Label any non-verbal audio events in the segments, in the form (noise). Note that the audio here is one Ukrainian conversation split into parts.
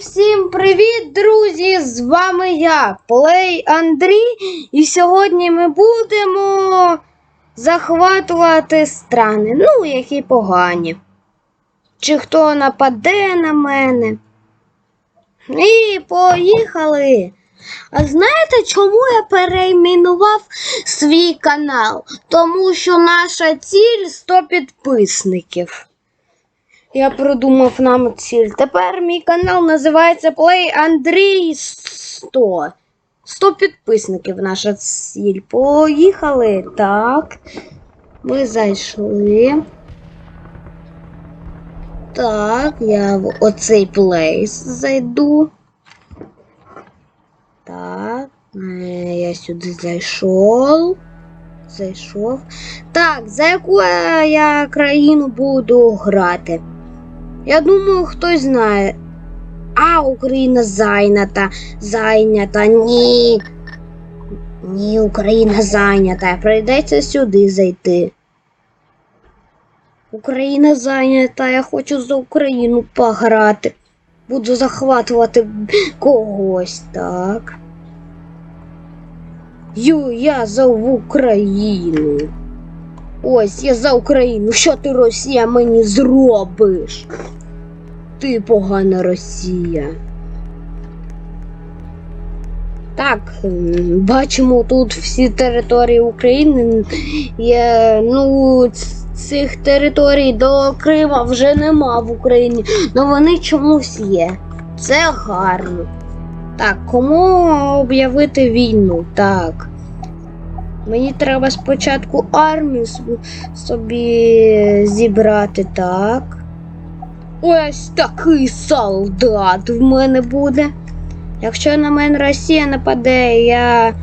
всім привіт, друзі! З вами я, Плей Андрій, і сьогодні ми будемо захватувати страни, ну, які погані. Чи хто нападе на мене? І поїхали! А знаєте, чому я перейменував свій канал? Тому що наша ціль 100 підписників. Я продумав нам ціль. Тепер мій канал називається Play Андрій 100. 100 підписників наша ціль. Поїхали. Так. Ми зайшли. Так, я в оцей плейс зайду. Так, е, я сюди зайшов. Зайшов. Так, за яку е, я країну буду грати? Я думаю, хтось знає. А, Україна зайнята. Зайнята. Ні. Ні, Україна зайнята. Прийдеться сюди зайти. Україна зайнята. Я хочу за Україну пограти. Буду захватувати когось, так. Ю, я за Україну. Ось я за Україну. Що ти, Росія, мені зробиш? Ти погана Росія. Так, бачимо тут всі території України. Є, ну, цих територій до Крима вже нема в Україні, але вони чомусь є. Це гарно. Так, кому об'явити війну? Так. Мені треба спочатку армію собі зібрати, так. Ось такий солдат в мене буде. Якщо на мене Росія нападе, я,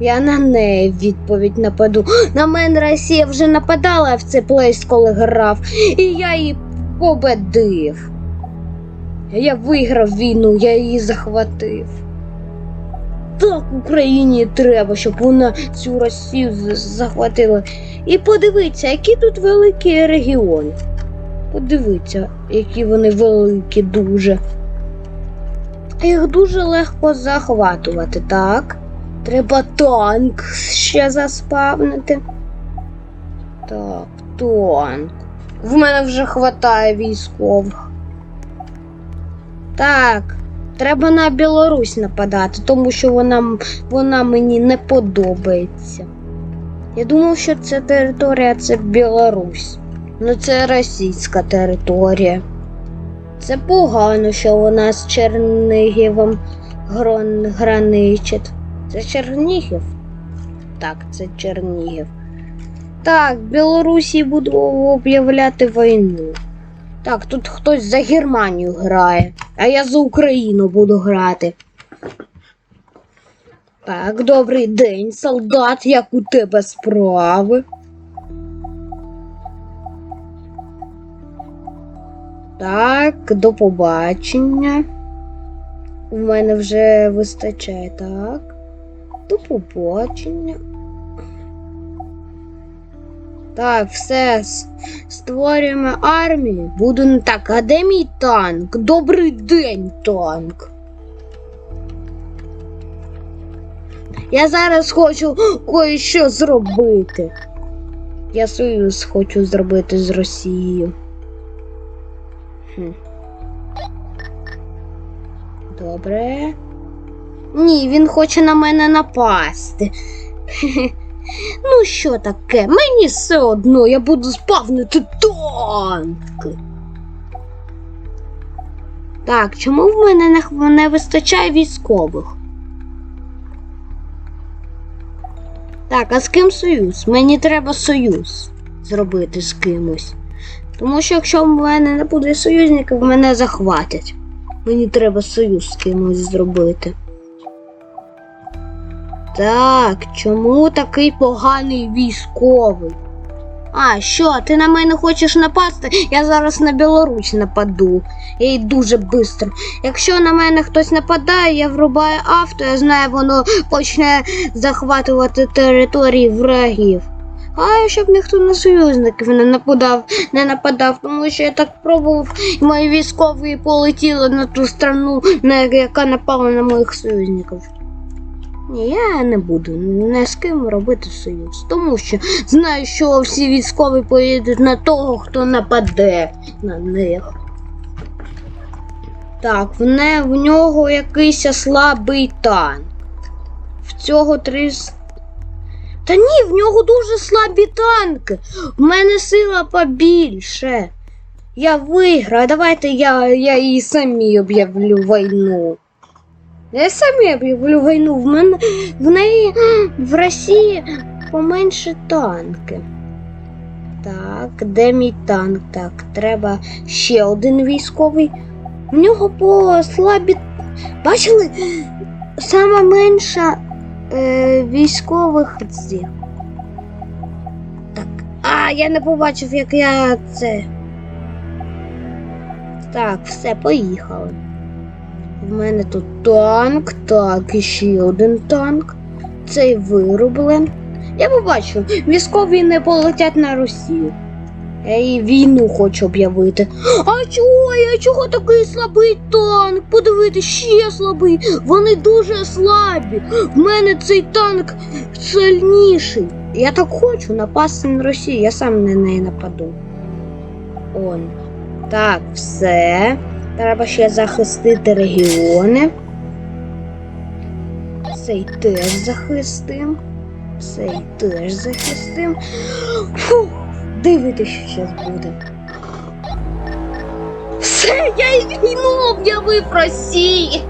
я на неї відповідь нападу. (gasps) На мене Росія вже нападала в цей плейс, коли грав, і я її победив. Я виграв війну, я її захватив. Так Україні треба, щоб вона цю Росію захватила. І подивіться, які тут великі регіони. Подивіться, які вони великі дуже. Їх дуже легко захватувати, так? Треба танк ще заспавнити. Так, танк. В мене вже хватає військових. Так, треба на Білорусь нападати, тому що вона, вона мені не подобається. Я думав, що це територія це Білорусь. Ну це російська територія. Це погано, що вона з Чернігівом грон- граничить. Це Чернігів? Так, це Чернігів. Так, Білорусі буду об'являти війну. Так, тут хтось за Германію грає, а я за Україну буду грати. Так, добрий день, солдат, як у тебе справи? Так, до побачення. У мене вже вистачає, так. До побачення. Так, все. Створюємо армію. Буду не так. А де мій танк? Добрий день, танк. Я зараз хочу кое-що зробити. Я союз хочу зробити з Росією. Хм. Добре. Ні, він хоче на мене напасти. (laughs) Ну, що таке? Мені все одно, я буду спавнити танки. Так, чому в мене не, не вистачає військових? Так, а з ким союз? Мені треба союз зробити з кимось. Тому що якщо в мене не буде союзників, мене захватять. Мені треба союз з кимось зробити. Так, чому такий поганий військовий? А, що, ти на мене хочеш напасти? Я зараз на Білорусь нападу. Я й дуже швидко. Якщо на мене хтось нападає, я врубаю авто, я знаю, воно почне захватувати території врагів. А щоб ніхто на союзників не нападав, не нападав, тому що я так пробував, і мої військові полетіли на ту страну, на яка напала на моїх союзників. Ні, я не буду не з ким робити союз, тому що знаю, що всі військові поїдуть на того, хто нападе на них. Так, в, не, в нього якийсь слабий танк. В цього три. Та ні, в нього дуже слабі танки. В мене сила побільше. Я виграю. Давайте я, я їй самі об'явлю війну. Я самі об'явлю війну. В мене в неї в Росії поменше танки. Так, де мій танк? Так, треба ще один військовий. В нього по слабі. Бачили? Сама менша е, військових ці. Так. А, я не побачив, як я це. Так, все, поїхали. В мене тут танк, так, і ще один танк. Цей вироблен. Я побачу, військові не полетять на Росію. Я їй війну хочу об'явити. А чого? Я чого такий слабий танк? Подивіться, ще слабий. Вони дуже слабі. В мене цей танк сильніший. Я так хочу напасти на Росію, я сам на неї нападу. Он. Так, все. Треба ще захистити регіони. Цей теж захистим. Цей теж захистим. Фух. Дивитися, що зараз буде. Все, я і війну об'явив Росії.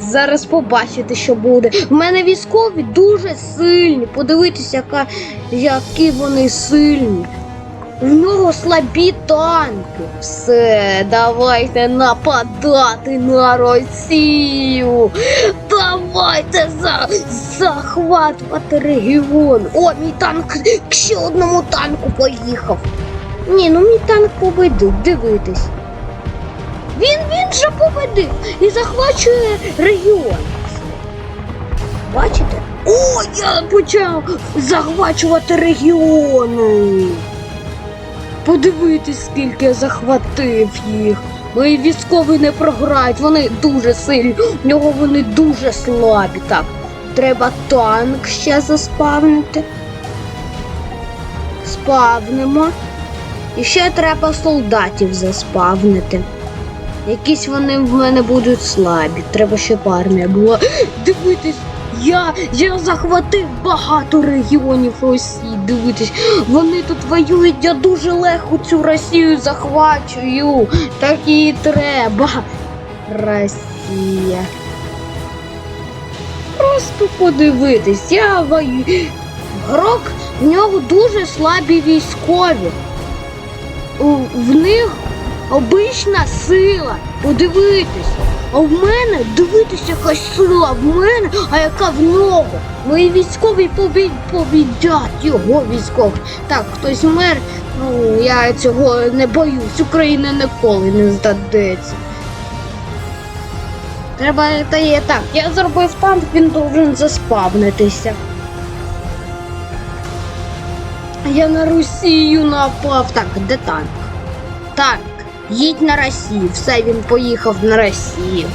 Зараз побачите, що буде. У мене військові дуже сильні. Подивитися, які вони сильні. У нього слабі танки. Все, давайте нападати на Росію. Давайте за захватувати регіон. О, мій танк к ще одному танку поїхав. Ні, ну мій танк победив, дивитись. Він він же победив і захвачує регіон. Бачите? О, я почав захвачувати регіони. Подивитись, скільки я захватив їх. Мої військові не програють, вони дуже сильні, в нього вони дуже слабі. Так, треба танк ще заспавнити. Спавнимо. І ще треба солдатів заспавнити. Якісь вони в мене будуть слабі. Треба, щоб армія була. Дивитись, я, я захватив багато регіонів Росії. Дивитись, вони тут воюють, я дуже легко цю Росію захвачую. Так і треба. Росія. Просто подивитись, я воюю. Грок, в нього дуже слабі військові. В них обична сила. Подивитись. А в мене дивитися, яка сила в мене, а яка в нього. Мої військові побі... побідять його військових. Так, хтось вмер. Ну, я цього не боюсь. Україна ніколи не здадеться. Треба та є так. Я зробив танк, він должен заспавнитися. Я на Росію напав. Так, де танк? Танк. Їдь на Росію. Все, він поїхав на Росію.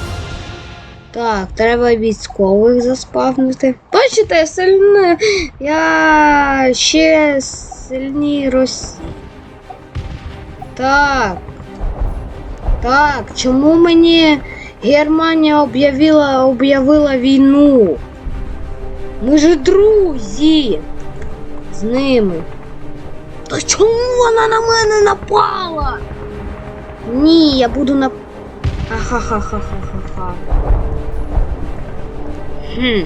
Так, треба військових заспавнити. Бачите, сильно. Я ще сильній Росії. Так. Так, чому мені Германія об'явила об'явила війну? Ми ж друзі з ними. Та чому вона на мене напала? Ні, я буду на. Ахахахахахаха. Хм.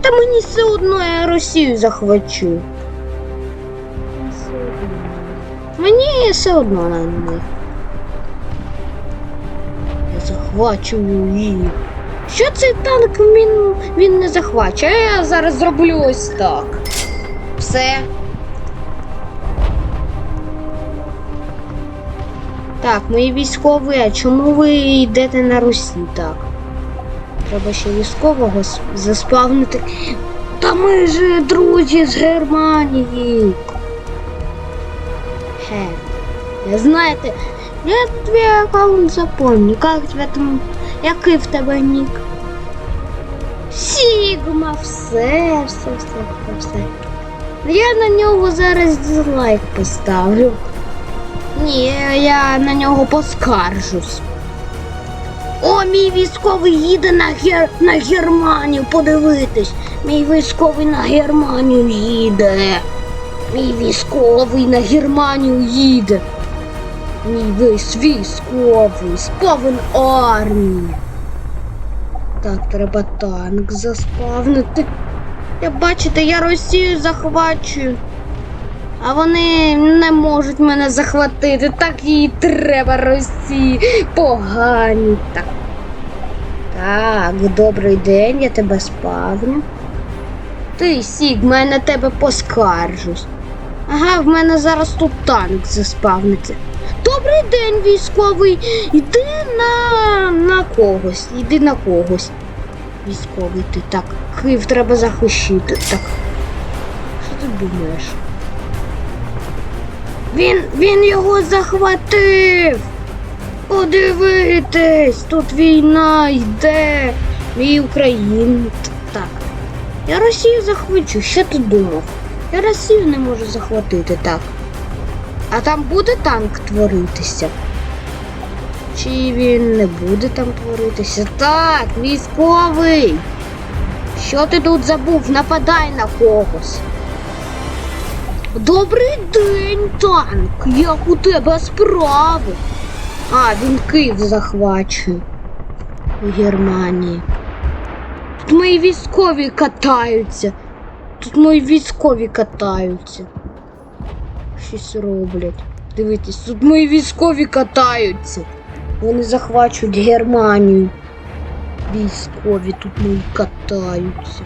Та мені все одно я Росію захвачу. Мені все одно на них. Я захвачую їх. Що цей танк він, він не захвачує? А я зараз зроблю ось так. Все. Так, мої військові, а чому ви йдете на Русі так? Треба ще військового заспавнити. Та ми ж друзі з Германії. Хе. Знаєте, я твій аккаунт запомню. Как тебе там? Який в тебе нік? Сігма, все, все, все, все. Я на нього зараз дизлайк поставлю. Ні, я на нього поскаржусь. О, мій військовий їде на, гер... на Германію подивитись. Мій військовий на Германію їде. Мій військовий на Германію їде. Мій весь військовий сповен армії. Так, треба танк заспавнити. Я бачите, я Росію захвачую. А вони не можуть мене захватити. Так їй треба Росії. Погані. Так. Так, добрий день, я тебе спавню. Ти, Сігма, я на тебе поскаржусь. Ага, в мене зараз тут танк заспавниться. Добрий день, військовий. Йди на, на когось. Йди на когось. Військовий ти так. Київ треба захищити. Так. Що ти думаєш? Він, він його захватив. Подивитись, тут війна йде. Мій Україн. Так. Я Росію захвачу, що ти думав? Я Росію не можу захватити так. А там буде танк творитися? Чи він не буде там творитися? Так, військовий. Що ти тут забув? Нападай на когось. Добрий день, танк. Як у тебе справи? А, він Київ захвачує у Германії. Тут мої військові катаються. Тут мої військові катаються. Щось роблять. Дивіться, тут мої військові катаються. Вони захвачують Германію. Військові тут мої катаються.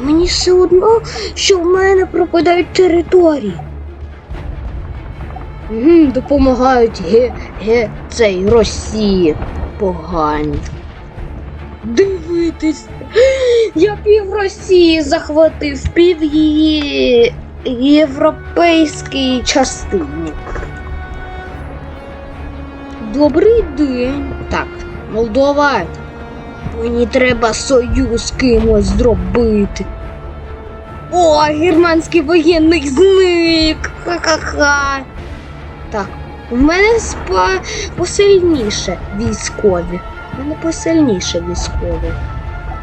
Мені все одно, що в мене пропадають території. Допомагають ге, ге, цей Росії погані. Дивитись, я пів Росії захватив, пів її європейській частині. Добрий день. Так, Молдова. Мені треба союз кимось зробити. О, германський воєнний зник. Ха-ха-ха. Так, в мене спа посильніше військові. В мене посильніше військові.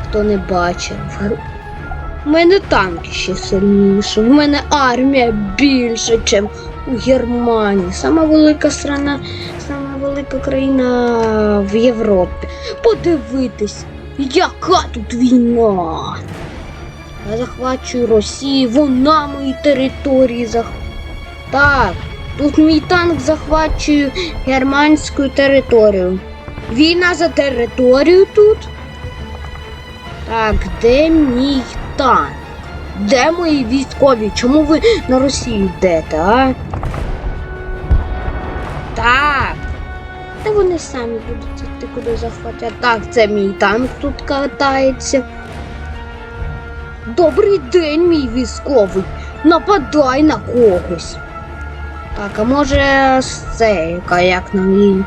Хто не бачив. У мене танки ще сильніше. В мене армія більше, ніж у Германії. Сама велика страна, велика країна в Європі. Подивитись, яка тут війна. Я захвачую Росію, вона мої території зах... Так, тут мій танк захвачує германську територію. Війна за територію тут. Так, де мій танк? Де мої військові? Чому ви на Росію йдете, а? Та вони самі будуть йти куди захватять. Так, це мій танк тут катається. Добрий день, мій військовий. Нападай на когось. Так, а може з це, яка як нам її?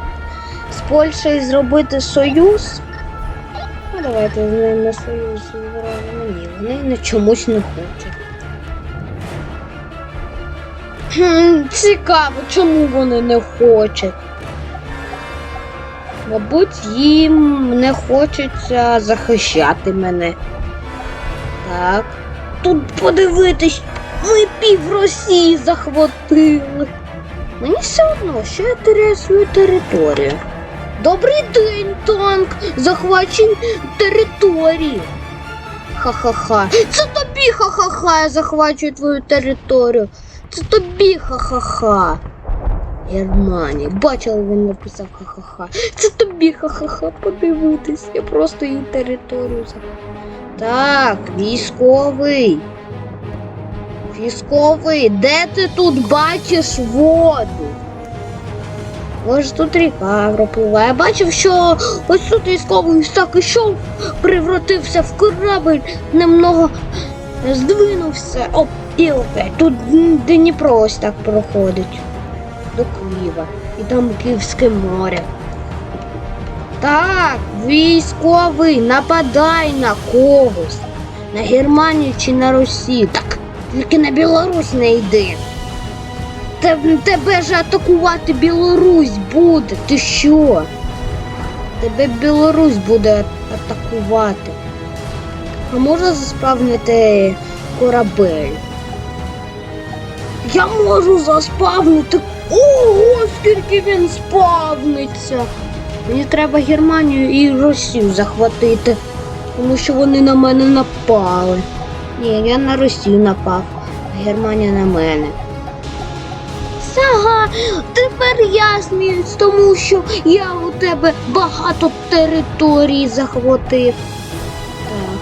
З Польщею зробити союз? Ну, давайте з ними союз зробимо. Ні, вони на чомусь не хочуть. Хм, цікаво, чому вони не хочуть. Мабуть, їм не хочеться захищати мене. Так. Тут подивитись, ми пів Росії захватили. Мені все одно, що я теряю свою територію. Добрий день, танк! Захвачень території. Ха-ха-ха. Це тобі ха-ха-ха, я захвачую твою територію. Це тобі ха-ха-ха. Германія. Бачила, він написав ха-ха-ха. Це тобі ха-ха-ха, подивитись. Я просто її територію захвачу. Так, військовий. Військовий, де ти тут бачиш воду? Може тут ріка пропливає. Я бачив, що ось тут військовий так ішов, превратився в корабль, немного Здвинувся. Оп, і опять. Тут Дніпро ось так проходить. До Києва. І там Київське море. Так, військовий, нападай на когось. На Германію чи на Росію. Так, тільки на Білорусь не йди. Тебе ж атакувати Білорусь буде. Ти що? Тебе Білорусь буде атакувати. А можна заспавнити корабель? Я можу заспавнити. Ого, скільки він спавниться! Мені треба Германію і Росію захватити, тому що вони на мене напали. Ні, я на Росію напав, а Германія на мене. Сага, тепер я сміюсь, тому що я у тебе багато територій захватив. Так.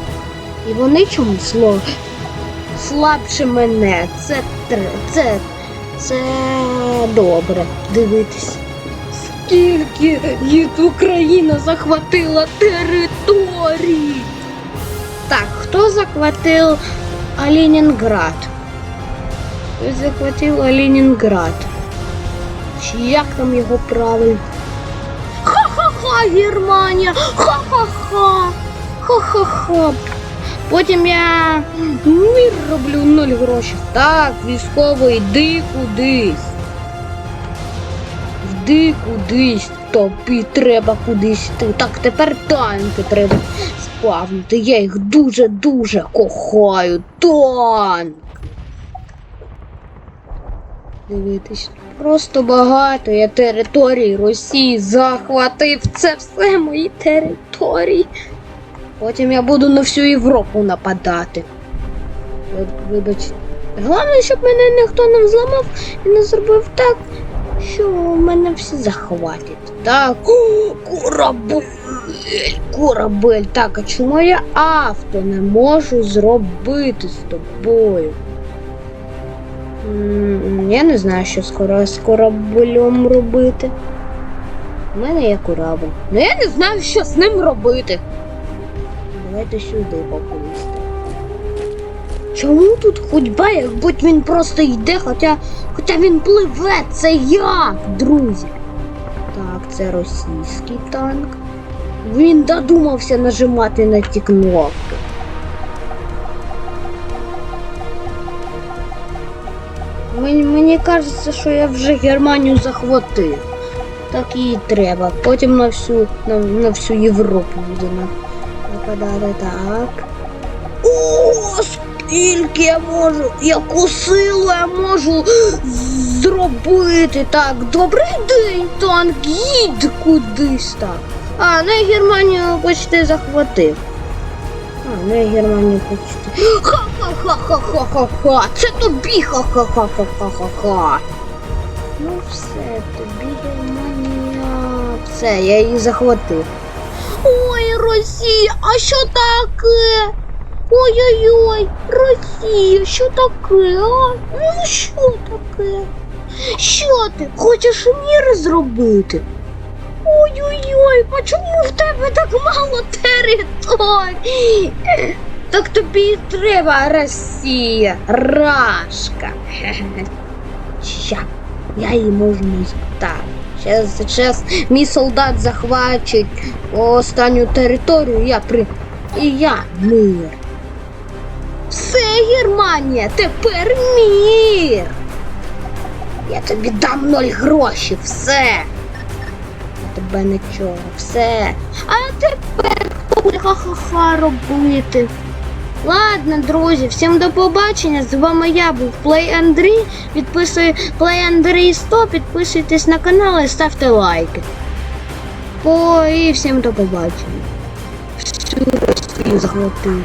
І вони чомусь слабше мене. Це це, це добре дивитись. Скільки їх Україна захватила територій. Так, хто захватив Ленінград? Хтось захватив Ленінград. Чи як там його правильно? Ха-ха-ха, Германія! Ха-ха-ха! Ха-ха-ха! Потім я мир роблю нуль грошей. Так, військовий, йди кудись. Йди кудись, тобі треба кудись йти. Так, тепер танки треба спавнити. Я їх дуже-дуже кохаю. Танк. Дивитись. Просто багато я території Росії захватив. Це все мої території. Потім я буду на всю Європу нападати. Ви- Вибачте. Головне, щоб мене ніхто не взламав і не зробив так, що мене всі захватять. Так, О, корабель, корабель. Так, а чому я авто не можу зробити з тобою? Я не знаю, що скоро з кораблем робити. У мене є корабль. Ну я не знаю, що з ним робити. Давайте сюди популісти. Чому тут ходьба, як будь він просто йде, хоча, хоча він пливе, це як, друзі? Так, це російський танк. Він додумався нажимати на ті кнопки. Мені, мені кажеться, що я вже Германію захватив. Так і треба. Потім на всю, на, на всю Європу буду на- Так. О, скільки я можу! Яку силу я можу зробити? Так, добрий день, танк, їдь кудись так. А, я Германію почти захватив. А, я Германію почти. Ха-ха-ха-ха-ха-ха-ха! Це тобі ха-ха-ха-ха-ха-ха-ха! Ну все, тобі Германія. Все, я її захватив. Росія, а що таке? Ой-ой-ой, Росія, що таке? А? Ну що таке? Що ти? Хочеш мір зробити? Ой-ой-ой, а чому в тебе так мало територій? Так тобі і треба Росія, Рашка. (laughs) Ща, я її можу не так. Зараз, зараз мій солдат захвачить останню територію, я при. І я мир. Все, Германія, тепер мір. Я тобі дам ноль грошей, все. Я тебе нічого, все. А тепер хто ха-ха-ха робити? Ладно, друзі, всім до побачення. З вами я був Play Андрій. Підписую Play Андрій 100, підписуйтесь на канал і ставте лайки. О, і всім до побачення. Всю Росію захватив.